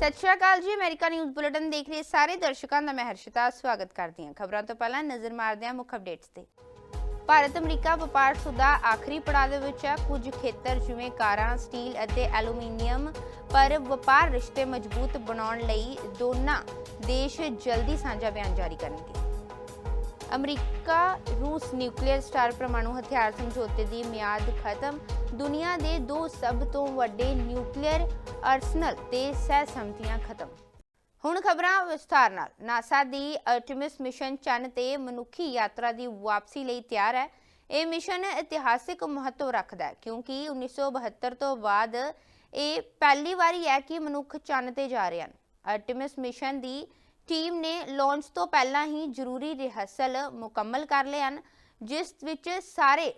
ਸਤਿ ਸ਼੍ਰੀ ਅਕਾਲ ਜੀ, America news bulletin ਦੇਖ ਰਹੇ ਸਾਰੇ ਦਰਸ਼ਕਾਂ ਦਾ ਮੈਂ ਹਰਸ਼ਿਤਾ, ਸਵਾਗਤ ਕਰਦੀ ਹਾਂ ਖਬਰਾਂ ਤੋਂ ਪਹਿਲਾਂ ਨਜ਼ਰ ਮਾਰਦੇ ਹਾਂ ਮੁੱਖ ਅਪਡੇਟਸ ਤੇ। ਭਾਰਤ, ਅਮਰੀਕਾ ਵਪਾਰ ਸੁਦਾ ਆਖਰੀ ਪੜਾਅ ਦੇ ਵਿੱਚ ਹੈ। ਕੁਝ ਖੇਤਰ ਜਿਵੇਂ ਕਾਰਾਂ, ਸਟੀਲ ਅਤੇ ਐਲੂਮੀਨੀਅਮ ਪਰ ਵਪਾਰ ਰਿਸ਼ਤੇ ਮਜ਼ਬੂਤ ਬਣਾਉਣ ਲਈ ਦੋਨਾਂ ਦੇਸ਼ ਜਲਦੀ ਸਾਂਝਾ ਬਿਆਨ ਜਾਰੀ ਕਰਨਗੇ। ਅਮਰੀਕਾ, ਰੂਸ ਨਿਊਕਲੀਅਰ ਸਟਾਰ ਪਰਮਾਣੂ ਹਥਿਆਰ ਸਮਝੌਤੇ ਦੀ ਮਿਆਦ ਖਤਮ ਦੁਨੀਆ ਦੇ ਦੋ ਸਭ ਤੋਂ ਵੱਡੇ ਨਿਊਕਲੀਅਰ ਅਰਸਨਲ ਤੇ ਸਹਿਸਮਤੀਆਂ ਖਤਮ। ਹੁਣ ਖਬਰਾਂ ਵਿਸਥਾਰ ਨਾਲ। ਨਾਸਾ ਦੀ ਅਰਟਿਮਿਸ ਮਿਸ਼ਨ ਚੰਨ ਤੇ ਮਨੁੱਖੀ ਯਾਤਰਾ ਦੀ ਵਾਪਸੀ ਲਈ ਤਿਆਰ ਹੈ। ਇਹ ਮਿਸ਼ਨ ਇਤਿਹਾਸਿਕ ਮਹੱਤਵ ਰੱਖਦਾ ਹੈ ਕਿਉਂਕਿ 1972 ਤੋਂ ਬਾਅਦ ਇਹ ਪਹਿਲੀ ਵਾਰੀ ਹੈ ਕਿ ਮਨੁੱਖ ਚੰਨ ਤੇ ਜਾ ਰਹੇ ਹਨ। ਅਰਟਿਮਿਸ ਮਿਸ਼ਨ ਦੀ ਟੀਮ ਨੇ ਲਾਂਚ ਤੋਂ ਪਹਿਲਾਂ ਹੀ ਜ਼ਰੂਰੀ ਰਿਹਰਸਲ ਮੁਕੰਮਲ ਕਰ ਲਏ ਹਨ, ਜਿਸ ਵਿੱਚ ਸਾਰੇ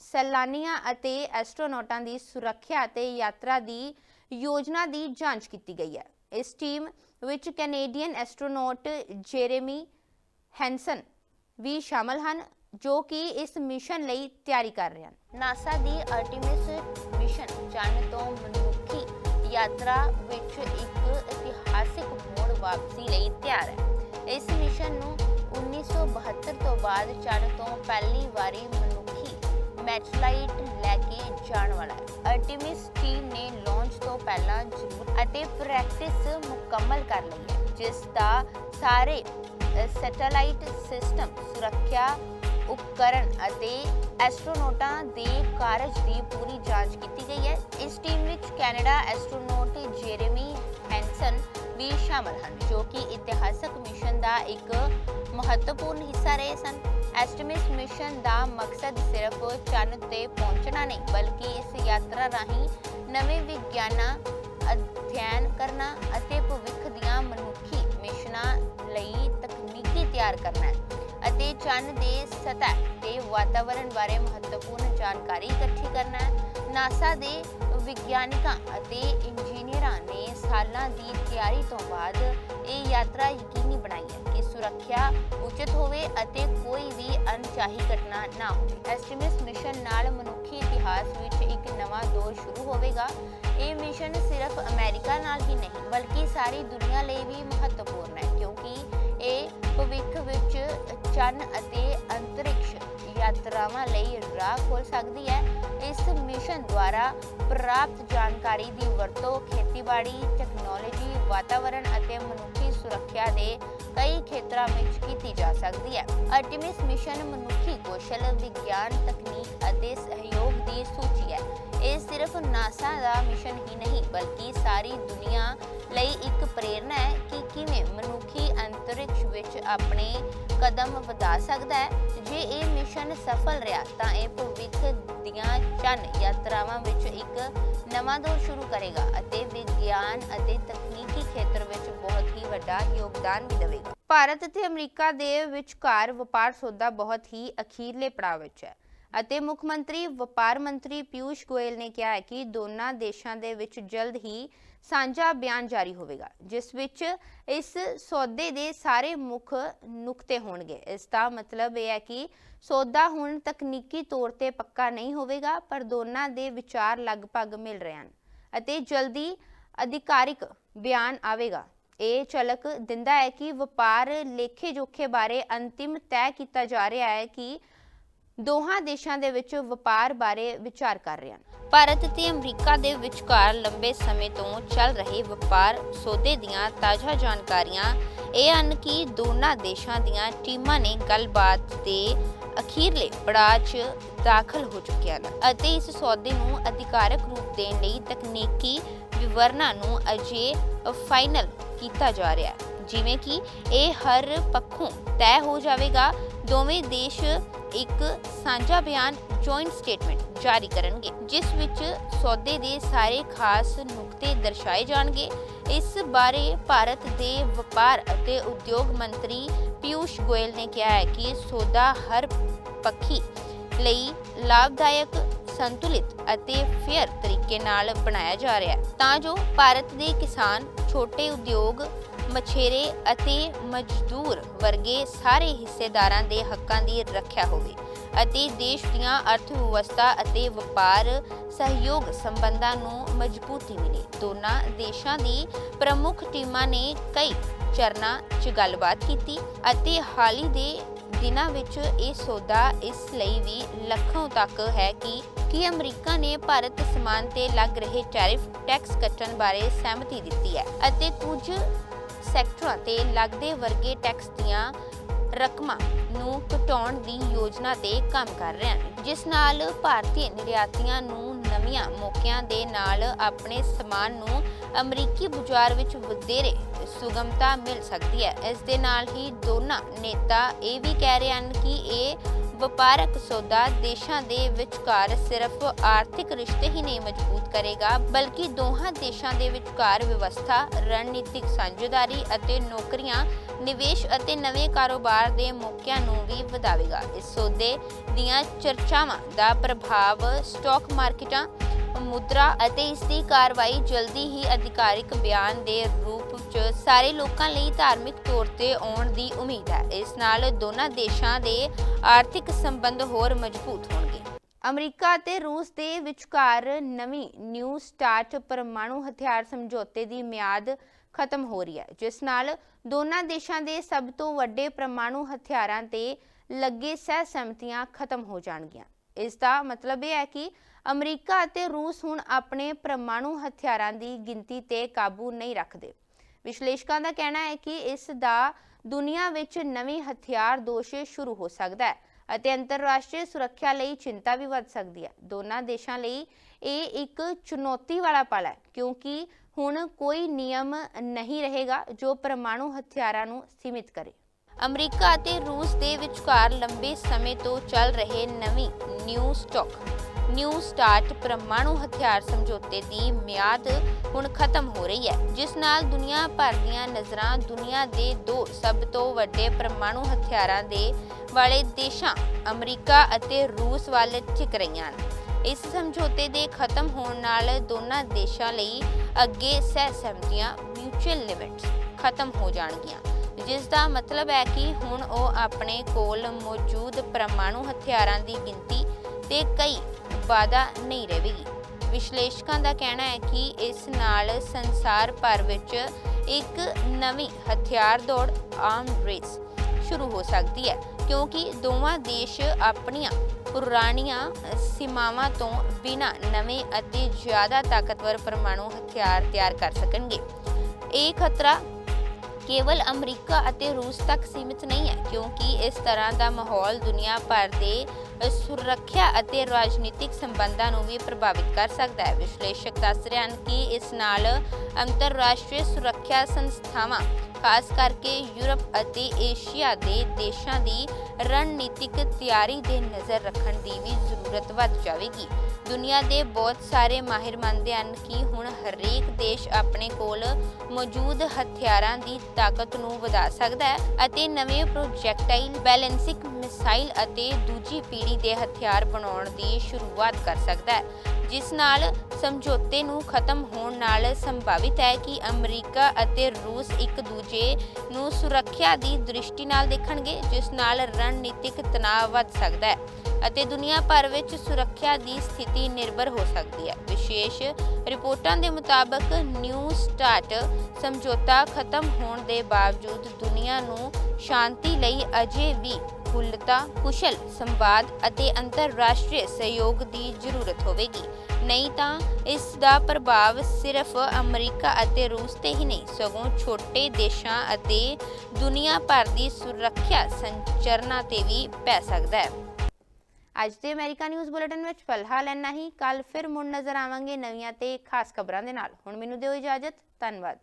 ਸੈਲਾਨੀਆਂ ਅਤੇ ਐਸਟ੍ਰੋਨੌਟਾਂ ਦੀ ਸੁਰੱਖਿਆ ਅਤੇ ਯਾਤਰਾ ਦੀ ਯੋਜਨਾ ਦੀ ਜਾਂਚ ਕੀਤੀ ਗਈ ਹੈ। ਇਸ ਟੀਮ ਵਿੱਚ ਕੈਨੇਡੀਅਨ ਐਸਟ੍ਰੋਨੌਟ ਜੇਰੇਮੀ ਹੈਂਸਨ ਵੀ ਸ਼ਾਮਲ ਹਨ, ਜੋ ਕਿ ਇਸ ਮਿਸ਼ਨ ਲਈ ਤਿਆਰੀ ਕਰ ਰਹੇ ਹਨ। ਨਾਸਾ ਦੀ ਅਰਟਿਮਿਸ ਮਿਸ਼ਨ ਚੰਨ ਤੋਂ ਮਨੁੱਖੀ ਯਾਤਰਾ ਵਿੱਚ ਇੱਕ ਇਤਿਹਾਸਿਕ ਮੋੜ ਵਾਪਸੀ ਲਈ ਤਿਆਰ ਹੈ। ਇਸ ਮਿਸ਼ਨ ਨੂੰ 1972 ਤੋਂ ਬਾਅਦ ਚੰਨ ਤੋਂ ਪਹਿਲੀ ਵਾਰੀ ਮੈਟਲਾਈਟ ਲੈ ਕੇ ਜਾਣ ਵਾਲਾ ਹੈ। ਅਰਟਿਮਿਸ ਟੀਮ ਨੇ ਲਾਂਚ ਤੋਂ ਪਹਿਲਾਂ ਜ਼ਰੂਰ ਅਤੇ ਪ੍ਰੈਕਟਿਸ ਮੁਕੰਮਲ ਕਰ ਲਈ ਹੈ, ਜਿਸ ਦਾ ਸਾਰੇ ਸੈਟੇਲਾਈਟ ਸਿਸਟਮ ਸੁਰੱਖਿਆ ਉਪਕਰਨ ਅਤੇ ਐਸਟ੍ਰੋਨੌਟਾਂ ਦੇ ਕਾਰਜ ਦੀ ਪੂਰੀ ਜਾਂਚ ਕੀਤੀ ਗਈ ਹੈ। ਇਸ ਟੀਮ ਵਿੱਚ ਕੈਨੇਡਾ ਐਸਟ੍ਰੋਨੌਟ ਜੇਰੇਮੀ ਹੈਂਸਨ ਵੀ ਸ਼ਾਮਲ ਹਨ, ਜੋ ਕਿ ਇਤਿਹਾਸਕ ਮਿਸ਼ਨ ਦਾ ਇੱਕ ਮਹੱਤਵਪੂਰਨ ਹਿੱਸਾ ਰਹੇ ਸਨ। ਐਸਟਿਮਿਸ ਮਿਸ਼ਨ ਦਾ ਮਕਸਦ ਸਿਰਫ ਚੰਨ ਤੇ ਪਹੁੰਚਣਾ ਨਹੀਂ, ਬਲਕਿ ਇਸ ਯਾਤਰਾ ਰਾਹੀਂ ਨਵੇਂ ਵਿਗਿਆਨਾਂ, ਅਧਿਐਨ ਕਰਨਾ ਅਤੇ ਭਵਿੱਖ ਦੀਆਂ ਮਨੁੱਖੀ ਮਿਸ਼ਨਾਂ ਲਈ ਤਕਨੀਕੀ ਤਿਆਰ ਕਰਨਾ ਅਤੇ ਚੰਨ ਦੇ ਸਤਹ ਤੇ ਵਾਤਾਵਰਣ ਬਾਰੇ ਮਹੱਤਵਪੂਰਨ ਜਾਣਕਾਰੀ ਇਕੱਠੀ ਕਰਨਾ ਨਾਸਾ ਦੇ ਵਿਗਿਆਨਿਕਾਂ ਅਤੇ ਇੰਜੀਨੀਅਰਾਂ ਨੇ ਸਾਲਾਂ ਦੀ ਤਿਆਰੀ ਤੋਂ ਬਾਅਦ ਇਹ ਯਾਤਰਾ ਯਕੀਨੀ ਬਣਾਈ ਹੈ ਕਿ ਸੁਰੱਖਿਆ ਉਚਿਤ ਹੋਵੇ ਅਤੇ ਕੋਈ ਵੀ ਅਣਚਾਹੀ ਘਟਨਾ ਨਾ ਹੋਵੇ। ਐਸਟੀਮਿਸ ਮਿਸ਼ਨ ਨਾਲ ਮਨੁੱਖੀ ਇਤਿਹਾਸ ਵਿੱਚ ਇੱਕ ਨਵਾਂ ਦੌਰ ਸ਼ੁਰੂ ਹੋਵੇਗਾ। ਇਹ ਮਿਸ਼ਨ ਸਿਰਫ ਅਮਰੀਕਾ ਨਾਲ ਹੀ ਨਹੀਂ, ਬਲਕਿ ਸਾਰੀ ਦੁਨੀਆ ਲਈ ਵੀ ਮਹੱਤਵਪੂਰਨ ਹੈ, ਕਿਉਂਕਿ ਇਹ ਭਵਿੱਖ ਵਿੱਚ ਚੰਨ ਅਤੇ ਅੰਤਰਿਕਸ਼ ਯਾਤਰਾਵਾਂ ਲਈ ਰਾਹ ਖੋਲ ਸਕਦੀ ਹੈ। ਇਸ ਮਿਸ਼ਨ ਦੁਆਰਾ ਪ੍ਰਾਪਤ ਜਾਣਕਾਰੀ ਦੀ ਵਰਤੋਂ, ਖੇਤੀਬਾੜੀ ਟੈਕਨੋਲੋਜੀ ਵਾਤਾਵਰਣ ਅਤੇ ਮਨੁੱਖੀ ਸੁਰੱਖਿਆ ਦੇ ਕਈ ਖੇਤਰਾਂ ਵਿੱਚ ਕੀਤੀ ਜਾ ਸਕਦੀ ਹੈ। ਅਰਟਿਮਿਸ ਮਿਸ਼ਨ ਮਨੁੱਖੀ ਕੌਸ਼ਲ, ਵਿਗਿਆਨ, ਤਕਨੀਕ ਅਤੇ ਸਹਿਯੋਗ ਦੀ ਸੂਚੀ ਹੈ। ਇਹ ਸਿਰਫ ਨਾਸਾ ਦਾ ਮਿਸ਼ਨ ਹੀ ਨਹੀਂ, ਬਲਕਿ ਸਾਰੀ ਦੁਨੀਆ ਲਈ ਇੱਕ ਪ੍ਰੇਰਣਾ ਹੈ ਕਿ ਕਿਵੇਂ ਮਨੁੱਖੀ ਅੰਤਰਿਕਸ਼ ਵਿੱਚ ਆਪਣੇ ਕਦਮ ਵਧਾ ਸਕਦਾ ਹੈ। ਜੇ ਇਹ ਮਿਸ਼ਨ ਸਫਲ ਰਿਹਾ, ਤਾਂ ਇਹ ਭਵਿੱਖ ਦੀਆਂ ਚੰਨ ਯਾਤਰਾਵਾਂ ਵਿੱਚ ਇੱਕ ਨਵਾਂ ਦੌਰ ਸ਼ੁਰੂ ਕਰੇਗਾ ਅਤੇ ਵਿਗਿਆਨ ਅਤੇ ਤਕਨੀਕੀ ਖੇਤਰ ਵਿੱਚ ਬਹੁਤ ਹੀ ਵੱਡਾ ਯੋਗਦਾਨ ਵੀ ਦੇਵੇਗਾ। ਭਾਰਤ ਅਤੇ ਅਮਰੀਕਾ ਦੇ ਵਿਚਕਾਰ ਵਪਾਰ ਸੌਦਾ ਬਹੁਤ ਹੀ ਅਖੀਰਲੇ ਪੜਾਅ ਵਿੱਚ ਹੈ। ਅਤੇ ਮੁੱਖ ਮੰਤਰੀ, ਵਪਾਰ ਮੰਤਰੀ ਪਿਊਸ਼ ਗੋਇਲ ਨੇ ਕਿਹਾ ਹੈ ਕਿ ਦੋਨਾਂ ਦੇਸ਼ਾਂ ਦੇ ਵਿੱਚ ਜਲਦ ਹੀ ਸਾਂਝਾ ਬਿਆਨ ਜਾਰੀ ਹੋਵੇਗਾ, ਜਿਸ ਵਿੱਚ ਇਸ ਸੌਦੇ ਦੇ ਸਾਰੇ ਮੁੱਖ ਨੁਕਤੇ ਹੋਣਗੇ। ਇਸ ਦਾ ਮਤਲਬ ਇਹ ਹੈ ਕਿ ਸੌਦਾ ਹੁਣ ਤਕਨੀਕੀ ਤੌਰ ਤੇ ਪੱਕਾ ਨਹੀਂ ਹੋਵੇਗਾ, ਪਰ ਦੋਨਾਂ ਦੇ ਵਿਚਾਰ ਲਗਭਗ ਮਿਲ ਰਹੇ ਹਨ ਅਤੇ ਜਲਦੀ ਅਧਿਕਾਰਿਕ ਬਿਆਨ ਆਵੇਗਾ। ਇਹ ਝਲਕ ਦਿੰਦਾ ਹੈ ਕਿ ਵਪਾਰ ਲੇਖੇ ਜੋਖੇ ਬਾਰੇ ਅੰਤਿਮ ਤੈਅ ਕੀਤਾ ਜਾ ਰਿਹਾ ਹੈ ਕਿ ਦੋਹਾਂ ਦੇਸ਼ਾਂ ਦੇ ਵਿੱਚ ਵਪਾਰ ਬਾਰੇ ਵਿਚਾਰ ਕਰ ਰਹੇ ਹਨ। ਭਾਰਤ ਅਤੇ ਅਮਰੀਕਾ ਦੇ ਵਿਚਕਾਰ ਲੰਬੇ ਸਮੇਂ ਤੋਂ ਚੱਲ ਰਹੇ ਵਪਾਰ ਸੌਦੇ ਦੀਆਂ ਤਾਜ਼ਾ ਜਾਣਕਾਰੀਆਂ ਇਹ ਹਨ ਕਿ ਦੋਨਾਂ ਦੇਸ਼ਾਂ ਦੀਆਂ ਟੀਮਾਂ ਨੇ ਗੱਲਬਾਤ ਦੇ ਅਖੀਰਲੇ ਪੜਾਅ 'ਚ ਦਾਖਲ ਹੋ ਚੁੱਕੀਆਂ ਹਨ ਅਤੇ ਇਸ ਸੌਦੇ ਨੂੰ ਅਧਿਕਾਰਕ ਰੂਪ ਦੇਣ ਲਈ ਤਕਨੀਕੀ ਵਿਵਰਨਾਂ ਨੂੰ ਅਜੇ ਫਾਈਨਲ ਕੀਤਾ ਜਾ ਰਿਹਾ ਹੈ। ਜਿਵੇਂ ਕਿ ਇਹ ਹਰ ਪੱਖੋਂ ਤੈਅ ਹੋ ਜਾਵੇਗਾ ਦੋਵੇਂ ਦੇਸ਼ ਇੱਕ ਸਾਂਝਾ ਬਿਆਨ ਜੁਆਇੰਟ ਸਟੇਟਮੈਂਟ ਜਾਰੀ ਕਰਨਗੇ, ਜਿਸ ਵਿੱਚ ਸੌਦੇ ਦੇ ਸਾਰੇ ਖਾਸ ਨੁਕਤੇ ਦਰਸਾਏ ਜਾਣਗੇ। ਇਸ ਬਾਰੇ ਭਾਰਤ ਦੇ ਵਪਾਰ ਅਤੇ ਉਦਯੋਗ ਮੰਤਰੀ ਪਿਊਸ਼ ਗੋਇਲ ਨੇ ਕਿਹਾ ਹੈ ਕਿ ਸੌਦਾ ਹਰ ਪੱਖੀ ਲਈ ਲਾਭਦਾਇਕ, ਸੰਤੁਲਿਤ ਅਤੇ ਫੇਅਰ ਤਰੀਕੇ ਨਾਲ ਬਣਾਇਆ ਜਾ ਰਿਹਾ ਹੈ। ਤਾਂ ਜੋ ਭਾਰਤ ਦੇ ਕਿਸਾਨ, ਛੋਟੇ ਉਦਯੋਗ ਮਛੇਰੇ ਅਤੇ ਮਜ਼ਦੂਰ ਵਰਗੇ ਸਾਰੇ ਹਿੱਸੇਦਾਰਾਂ ਦੇ ਹੱਕਾਂ ਦੀ ਰੱਖਿਆ ਹੋਵੇ ਅਤੇ ਦੇਸ਼ ਦੀਆਂ ਅਰਥ ਵਿਵਸਥਾ ਅਤੇ ਵਪਾਰ ਸਹਿਯੋਗ ਸੰਬੰਧਾਂ ਨੂੰ ਮਜ਼ਬੂਤੀ ਮਿਲੇ। ਦੋਨਾਂ ਦੇਸ਼ਾਂ ਦੀ ਪ੍ਰਮੁੱਖ ਟੀਮਾਂ ਨੇ ਕਈ ਚਰਨਾਂ 'ਚ ਗੱਲਬਾਤ ਕੀਤੀ ਅਤੇ ਹਾਲੀ ਦੇ ਦਿਨਾਂ ਵਿੱਚ ਇਹ ਸੌਦਾ ਇਸ ਲਈ ਵੀ ਲੱਖਾਂ ਤੱਕ ਹੈ ਕਿ ਕਿ ਅਮਰੀਕਾ ਨੇ ਭਾਰਤ ਸਮਾਨ ਤੇ ਲੱਗ ਰਹੇ ਟੈਰਿਫ ਟੈਕਸ ਕੱਟਣ ਬਾਰੇ ਸਹਿਮਤੀ ਦਿੱਤੀ ਹੈ ਅਤੇ ਕੁਝ ਸੈਕਟਰਾਂ ਤੇ ਲੱਗਦੇ ਵਰਗੇ ਟੈਕਸ ਦੀਆਂ ਰਕਮਾਂ ਨੂੰ ਘਟਾਉਣ ਦੀ ਯੋਜਨਾ ਤੇ ਕੰਮ ਕਰ ਰਹੇ ਹਨ, ਜਿਸ ਨਾਲ ਭਾਰਤੀ ਨਿਰਯਾਤੀਆਂ ਨੂੰ ਨਵੀਆਂ ਮੌਕਿਆਂ ਦੇ ਨਾਲ ਆਪਣੇ ਸਮਾਨ ਨੂੰ ਅਮਰੀਕੀ ਬਾਜ਼ਾਰ ਵਿੱਚ ਵਧੇਰੇ ਸੁਗਮਤਾ ਮਿਲ ਸਕਦੀ ਹੈ। ਇਸ ਦੇ ਨਾਲ ਹੀ ਦੋਨਾਂ ਨੇਤਾ ਇਹ ਵੀ ਕਹਿ ਰਹੇ ਹਨ ਕਿ ਇਹ ਵਪਾਰਕ ਸੌਦਾ ਦੇਸ਼ਾਂ ਦੇ ਵਿਚਕਾਰ ਸਿਰਫ ਆਰਥਿਕ ਰਿਸ਼ਤੇ ਹੀ ਨਹੀਂ ਮਜ਼ਬੂਤ ਕਰੇਗਾ, ਬਲਕਿ ਦੋਹਾਂ ਦੇਸ਼ਾਂ ਦੇ ਵਿਚਕਾਰ ਵਿਵਸਥਾ, ਰਣਨੀਤਿਕ ਸਾਂਝੇਦਾਰੀ ਅਤੇ ਨੌਕਰੀਆਂ, ਨਿਵੇਸ਼ ਅਤੇ ਨਵੇਂ ਕਾਰੋਬਾਰ ਦੇ ਮੌਕਿਆਂ ਨੂੰ ਵੀ ਵਧਾਵੇਗਾ। ਇਸ ਸੌਦੇ ਦੀਆਂ ਚਰਚਾਵਾਂ ਦਾ ਪ੍ਰਭਾਵ ਸਟਾਕ ਮਾਰਕੀਟਾਂ ਮੁਦਰਾ ਅਤੇ ਇਸ ਦੀ ਕਾਰਵਾਈ ਜਲਦੀ ਹੀ ਅਧਿਕਾਰਿਕ ਬਿਆਨ ਦੇ ਰੂਪ ਵਿੱਚ ਸਾਰੇ ਲੋਕਾਂ ਲਈ ਧਾਰਮਿਕ ਤੌਰ ਤੇ ਆਉਣ ਦੀ ਉਮੀਦ ਹੈ। ਇਸ ਨਾਲ ਦੋਨਾਂ ਦੇਸ਼ਾਂ ਦੇ ਆਰਥਿਕ ਸੰਬੰਧ ਹੋਰ ਮਜ਼ਬੂਤ ਹੋਣਗੇ। ਅਮਰੀਕਾ ਅਤੇ ਰੂਸ ਦੇ ਵਿਚਕਾਰ ਨਵੀਂ ਨਿਊ ਸਟਾਰਟ ਪਰਮਾਣੂ ਹਥਿਆਰ ਸਮਝੌਤੇ ਦੀ ਮਿਆਦ ਖਤਮ ਹੋ ਰਹੀ ਹੈ, ਜਿਸ ਨਾਲ ਦੋਨਾਂ ਦੇਸ਼ਾਂ ਦੇ ਸਭ ਤੋਂ ਵੱਡੇ ਪਰਮਾਣੂ ਹਥਿਆਰਾਂ ਤੇ ਲੱਗੇ ਸਹਿ ਸਹਿਮਤੀਆਂ ਖਤਮ ਹੋ ਜਾਣਗੀਆਂ। ਇਸ ਦਾ ਮਤਲਬ ਇਹ ਹੈ ਕਿ ਅਮਰੀਕਾ ਅਤੇ ਰੂਸ ਹੁਣ ਆਪਣੇ ਪਰਮਾਣੂ ਹਥਿਆਰਾਂ ਦੀ ਗਿਣਤੀ ਤੇ ਕਾਬੂ ਨਹੀਂ ਰੱਖਦੇ। ਵਿਸ਼ਲੇਸ਼ਕਾਂ ਦਾ ਕਹਿਣਾ ਹੈ ਕਿ ਇਸ ਦਾ ਦੁਨੀਆ ਵਿੱਚ ਨਵੇਂ ਹਥਿਆਰ ਦੋਸ਼ ਸ਼ੁਰੂ ਹੋ ਸਕਦਾ ਹੈ ਅਤੇ ਅੰਤਰਰਾਸ਼ਟਰੀ ਸੁਰੱਖਿਆ ਲਈ ਚਿੰਤਾ ਵੀ ਵੱਧ ਸਕਦੀ ਹੈ। ਦੋਨਾਂ ਦੇਸ਼ਾਂ ਲਈ ਇਹ ਇੱਕ ਚੁਣੌਤੀ ਵਾਲਾ ਪਲ ਹੈ, ਕਿਉਂਕਿ ਹੁਣ ਕੋਈ ਨਿਯਮ ਨਹੀਂ ਰਹੇਗਾ ਜੋ ਪਰਮਾਣੂ ਹਥਿਆਰਾਂ ਨੂੰ ਸੀਮਿਤ ਕਰੇ। ਅਮਰੀਕਾ ਅਤੇ ਰੂਸ ਦੇ ਵਿਚਕਾਰ ਲੰਬੇ ਸਮੇਂ ਤੋਂ ਚੱਲ ਰਹੇ ਨਵੀਂ ਨਿਊ ਸਟਾਕ ਨਿਊ ਸਟਾਰਟ ਪਰਮਾਣੂ ਹਥਿਆਰ ਸਮਝੌਤੇ ਦੀ ਮਿਆਦ ਹੁਣ ਖਤਮ ਹੋ ਰਹੀ ਹੈ, ਜਿਸ ਨਾਲ ਦੁਨੀਆ ਭਰ ਦੀਆਂ ਨਜ਼ਰਾਂ ਦੁਨੀਆ ਦੇ ਦੋ ਸਭ ਤੋਂ ਵੱਡੇ ਪਰਮਾਣੂ ਹਥਿਆਰਾਂ ਦੇ ਵਾਲੇ ਦੇਸ਼ਾਂ, ਅਮਰੀਕਾ ਅਤੇ ਰੂਸ ਵੱਲ ਝਿਕ ਰਹੀਆਂ ਹਨ। ਇਸ ਸਮਝੌਤੇ ਦੇ ਖਤਮ ਹੋਣ ਨਾਲ ਦੋਨਾਂ ਦੇਸ਼ਾਂ ਲਈ ਅੱਗੇ ਸਹਿ ਸਹਿਮਤੀਆਂ ਮਿਊਚੁਅਲ ਲਿਮਿਟਸ ਖਤਮ ਹੋ ਜਾਣਗੀਆਂ। ਜਿਸ ਦਾ ਮਤਲਬ ਹੈ ਕਿ ਹੁਣ ਉਹ ਆਪਣੇ ਕੋਲ ਮੌਜੂਦ ਪਰਮਾਣੂ ਹਥਿਆਰਾਂ ਦੀ ਗਿਣਤੀ ਤੇ ਕਈ ਵਾਧਾ ਨਹੀਂ ਰਹੇਗੀ। ਵਿਸ਼ਲੇਸ਼ਕਾਂ ਦਾ ਕਹਿਣਾ ਹੈ ਕਿ ਇਸ ਨਾਲ ਸੰਸਾਰ ਭਰ ਵਿੱਚ ਇੱਕ ਨਵੀਂ ਹਥਿਆਰ ਦੌੜ ਆਰਮ ਰੇਸ ਸ਼ੁਰੂ ਹੋ ਸਕਦੀ ਹੈ, ਕਿਉਂਕਿ ਦੋਵਾਂ ਦੇਸ਼ ਆਪਣੀਆਂ ਪੁਰਾਣੀਆਂ ਸੀਮਾਵਾਂ ਤੋਂ ਬਿਨਾਂ ਨਵੇਂ ਅਤੇ ਜ਼ਿਆਦਾ ਤਾਕਤਵਰ ਪਰਮਾਣੂ ਹਥਿਆਰ ਤਿਆਰ ਕਰ ਸਕਣਗੇ। ਇਹ ਖਤਰਾ ਕੇਵਲ ਅਮਰੀਕਾ ਅਤੇ ਰੂਸ ਤੱਕ ਸੀਮਿਤ ਨਹੀਂ ਹੈ, ਕਿਉਂਕਿ ਇਸ ਤਰ੍ਹਾਂ ਦਾ ਮਾਹੌਲ ਦੁਨੀਆ ਭਰ ਦੇ ਸੁਰੱਖਿਆ ਅਤੇ ਰਾਜਨੀਤਿਕ ਸੰਬੰਧਾਂ ਨੂੰ ਵੀ ਪ੍ਰਭਾਵਿਤ ਕਰ ਸਕਦਾ ਹੈ। ਵਿਸ਼ਲੇਸ਼ਕ ਦੱਸ ਰਹੇ ਹਨ ਕਿ ਇਸ ਨਾਲ ਅੰਤਰਰਾਸ਼ਟਰੀ ਸੁਰੱਖਿਆ ਸੰਸਥਾਵਾਂ, ਖਾਸ ਕਰਕੇ ਯੂਰਪ ਅਤੇ ਏਸ਼ੀਆ ਦੇ ਦੇਸ਼ਾਂ ਦੀ ਰਣਨੀਤਿਕ ਤਿਆਰੀ ਦੇ ਨਜ਼ਰ ਰੱਖਣ ਦੀ ਵੀ ਜ਼ਰੂਰਤ ਵੱਧ ਜਾਵੇਗੀ। ਦੁਨੀਆ ਦੇ ਬਹੁਤ ਸਾਰੇ ਮਾਹਿਰ ਮੰਨਦੇ ਹਨ ਕਿ ਹੁਣ ਹਰੇਕ ਦੇਸ਼ ਆਪਣੇ ਕੋਲ ਮੌਜੂਦ ਹਥਿਆਰਾਂ ਦੀ ਤਾਕਤ ਨੂੰ ਵਧਾ ਸਕਦਾ ਹੈ ਅਤੇ ਨਵੇਂ ਪ੍ਰੋਜੈਕਟਾਈਲ ਬੈਲੈਂਸਿਕ ਮਿਸਾਈਲ ਅਤੇ ਦੂਜੀ ਪੀੜ੍ਹੀ ਦੇ ਹਥਿਆਰ ਬਣਾਉਣ ਦੀ ਸ਼ੁਰੂਆਤ ਕਰ ਸਕਦਾ ਹੈ, ਜਿਸ ਨਾਲ ਸਮਝੌਤੇ ਨੂੰ ਖਤਮ ਹੋਣ ਨਾਲ ਸੰਭਾਵਿਤ ਹੈ ਕਿ ਅਮਰੀਕਾ ਅਤੇ ਰੂਸ ਇੱਕ ਦੂਜੇ ਨੂੰ ਸੁਰੱਖਿਆ ਦੀ ਦ੍ਰਿਸ਼ਟੀ ਨਾਲ ਦੇਖਣਗੇ, ਜਿਸ ਨਾਲ ਰਣਨੀਤਿਕ ਤਣਾਅ ਵੱਧ ਸਕਦਾ ਹੈ ਅਤੇ ਦੁਨੀਆ ਭਰ ਵਿੱਚ ਸੁਰੱਖਿਆ ਦੀ ਸਥਿਤੀ ਨਿਰਭਰ ਹੋ ਸਕਦੀ ਹੈ। ਵਿਸ਼ੇਸ਼ ਰਿਪੋਰਟਾਂ ਦੇ ਮੁਤਾਬਕ, ਨਿਊ ਸਟਾਰਟ ਸਮਝੌਤਾ ਖਤਮ ਹੋਣ ਦੇ ਬਾਵਜੂਦ ਦੁਨੀਆ ਨੂੰ ਸ਼ਾਂਤੀ ਲਈ ਅਜੇ ਵੀ ਖੁੱਲ੍ਹਤਾ ਕੁਸ਼ਲ ਸੰਵਾਦ ਅਤੇ ਅੰਤਰਰਾਸ਼ਟਰੀ ਸਹਿਯੋਗ ਦੀ ਜ਼ਰੂਰਤ ਹੋਵੇਗੀ। ਨਹੀਂ ਤਾਂ ਇਸ ਦਾ ਪ੍ਰਭਾਵ ਸਿਰਫ ਅਮਰੀਕਾ ਅਤੇ ਰੂਸ ਤੇ ਹੀ ਨਹੀਂ, ਸਗੋਂ ਛੋਟੇ ਦੇਸ਼ਾਂ ਅਤੇ ਦੁਨੀਆ ਭਰ ਦੀ ਸੁਰੱਖਿਆ ਸੰਚਰਨਾ ਤੇ ਵੀ ਪੈ ਸਕਦਾ ਹੈ। ਅੱਜ ਦੇ ਅਮਰੀਕਾ ਨਿਊਜ਼ ਬੁਲੇਟਿਨ ਵਿੱਚ ਫਿਲਹਾਲ ਇੰਨਾ ਹੀ। ਕੱਲ ਫਿਰ ਮੁੜ ਨਜ਼ਰ ਆਵਾਂਗੇ ਨਵੀਆਂ ਤੇ ਖਾਸ ਖਬਰਾਂ ਦੇ ਨਾਲ। ਹੁਣ ਮੈਨੂੰ ਦਿਓ ਇਜਾਜ਼ਤ। ਧੰਨਵਾਦ।